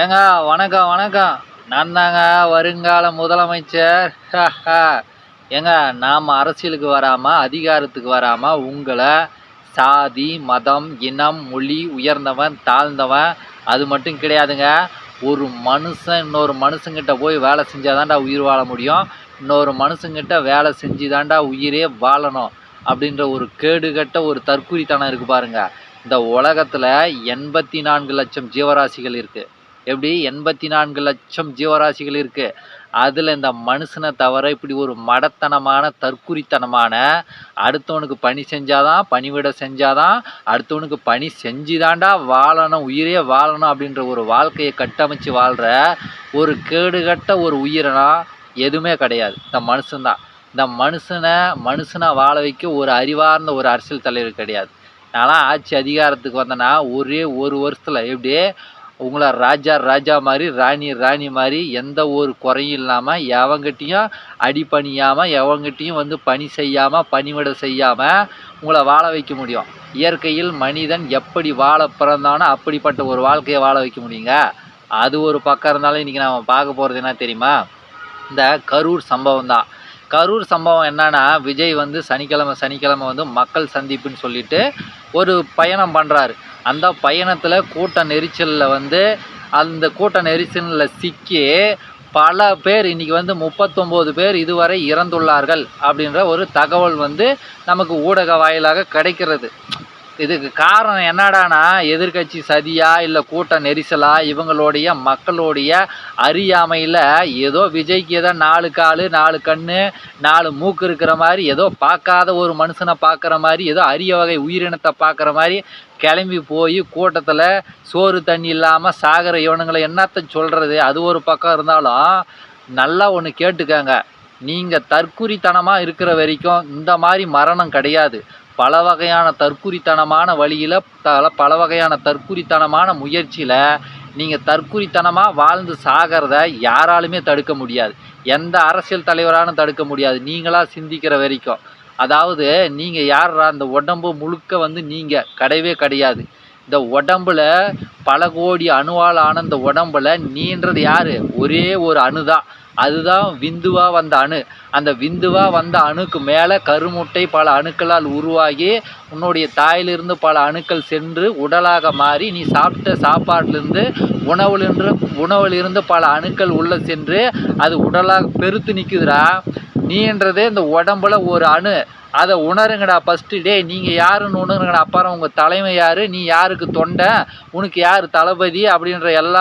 ஏங்க வணக்கம் வணக்கம். நான் தாங்க வருங்கால முதலமைச்சர். ஏங்க நாம் அரசியலுக்கு வராமல் அதிகாரத்துக்கு வராமல் உங்களை சாதி மதம் இனம் மொழி உயர்ந்தவன் தாழ்ந்தவன் அது மட்டும் கிடையாதுங்க. ஒரு மனுஷன் இன்னொரு மனுஷங்கிட்ட போய் வேலை செஞ்சால் தான்டா உயிர் வாழ முடியும். இன்னொரு மனுஷங்கிட்ட வேலை செஞ்சு தான்டா உயிரே வாழணும் அப்படின்ற ஒரு கேடுகட்ட ஒரு தற்குறித்தனம் இருக்குது பாருங்கள் இந்த உலகத்தில் எண்பத்தி நான்கு லட்சம் ஜீவராசிகள் இருக்குது எப்படி? எண்பத்தி நான்கு லட்சம் ஜீவராசிகள் இருக்குது அதில் இந்த மனுஷனை தவிர இப்படி ஒரு மடத்தனமான தற்குறித்தனமான அடுத்தவனுக்கு பணி செஞ்சாதான் பணிவிட செஞ்சாதான் அடுத்தவனுக்கு பணி செஞ்சுதான்டா வாழணும் உயிரே வாழணும் அப்படின்ற ஒரு வாழ்க்கையை கட்டமைச்சு வாழ்கிற ஒரு கேடுகட்ட ஒரு உயிரினா எதுவுமே கிடையாது. இந்த மனுஷன்தான் இந்த மனுஷனை மனுஷனை வாழ வைக்க ஒரு அறிவார்ந்த ஒரு அரசியல் தலைவர் கிடையாது. நான்லாம் ஆட்சி அதிகாரத்துக்கு வந்தேன்னா ஒரே ஒரு வருஷத்தில் எப்படியே உங்களை ராஜா ராஜா மாதிரி ராணி ராணி மாதிரி எந்த ஒரு குறையும் இல்லாமல் எவங்கிட்டையும் அடி பணியாமல் எவங்கிட்டையும் வந்து பணி செய்யாமல் பணிவிட செய்யாமல் உங்களை வாழ வைக்க முடியும். இயற்கையில் மனிதன் எப்படி வாழ பிறந்தானோ அப்படிப்பட்ட ஒரு வாழ்க்கையை வாழ வைக்க முடியுங்க. அது ஒரு பக்கம் இருந்தாலும் இன்றைக்கி நம்ம பார்க்க போகிறது என்ன தெரியுமா? இந்த கரூர் சம்பவம் தான் கரூர் சம்பவம் என்னன்னா விஜய் வந்து சனிக்கிழமை சனிக்கிழமை வந்து மக்கள் சந்திப்புன்னு சொல்லிட்டு ஒரு பயணம் பண்ணுறாரு அந்த பயணத்தில் கூட்ட நெரிசலில் வந்து அந்த கூட்ட நெரிசலில் சிக்கி பல பேர் இன்றைக்கி வந்து முப்பத்தொம்போது பேர் இதுவரை இறந்துள்ளார்கள் அப்படின்ற ஒரு தகவல் வந்து நமக்கு ஊடக வாயிலாக கிடைக்கிறது. இதுக்கு காரணம் என்னடானா எதிர்க்கட்சி சதியா இல்லை கூட்ட நெரிசலா இவங்களுடைய மக்களுடைய அறியாமையில் ஏதோ விஜய்க்கு ஏதோ நாலு காலு நாலு கண்ணு நாலு மூக்கு இருக்கிற மாதிரி ஏதோ பார்க்காத ஒரு மனுஷனை பார்க்குற மாதிரி ஏதோ அரிய வகை உயிரினத்தை பார்க்குற மாதிரி கிளம்பி போய் கூட்டத்தில் சோறு தண்ணி இல்லாமல் சாகிற இவனுங்களை என்னத்தை சொல்கிறது அது ஒரு பக்கம் இருந்தாலும் நல்லா ஒன்று கேட்டுக்கங்க. நீங்கள் தற்குறித்தனமாக இருக்கிற வரைக்கும் இந்த மாதிரி மரணம் கிடையாது. பல வகையான தற்குறித்தனமான வழியில் பல பல வகையான தற்குறித்தனமான முயற்சியில் நீங்கள் தற்குறித்தனமாக வாழ்ந்து சாகிறத யாராலுமே தடுக்க முடியாது. எந்த அரசியல் தலைவராலும் தடுக்க முடியாது. நீங்களாக சிந்திக்கிற வரைக்கும். அதாவது நீங்கள் யாரா அந்த உடம்பு முழுக்க வந்து நீங்கள் கிடையவே கிடையாது. இந்த உடம்புல பல கோடி அணுவால் ஆன இந்த உடம்புல நீன்றது யார்? ஒரே ஒரு அணு தான் அதுதான் விந்துவா வந்த அணு. அந்த விந்துவா வந்த அணுக்கு மேலே கருமுட்டை பல அணுக்களால் உருவாகி உன்னுடைய தாயிலிருந்து பல அணுக்கள் சென்று உடலாக மாறி நீ சாப்பிட்ட சாப்பாட்டிலிருந்து உணவுலிருந்து உணவிலிருந்து பல அணுக்கள் உள்ள சென்று அது உடலாக பெருத்து நிற்குதுடா நீன்றதே இந்த உடம்புல ஒரு அணு. அதை உணருங்கடா ஃபஸ்ட்டு டே நீங்கள் யாருன்னு உணருங்கடா. அப்புறம் உங்கள் தலைமை யார்? நீ யாருக்கு தொண்டை? உனக்கு யார் தளபதி? அப்படின்ற எல்லா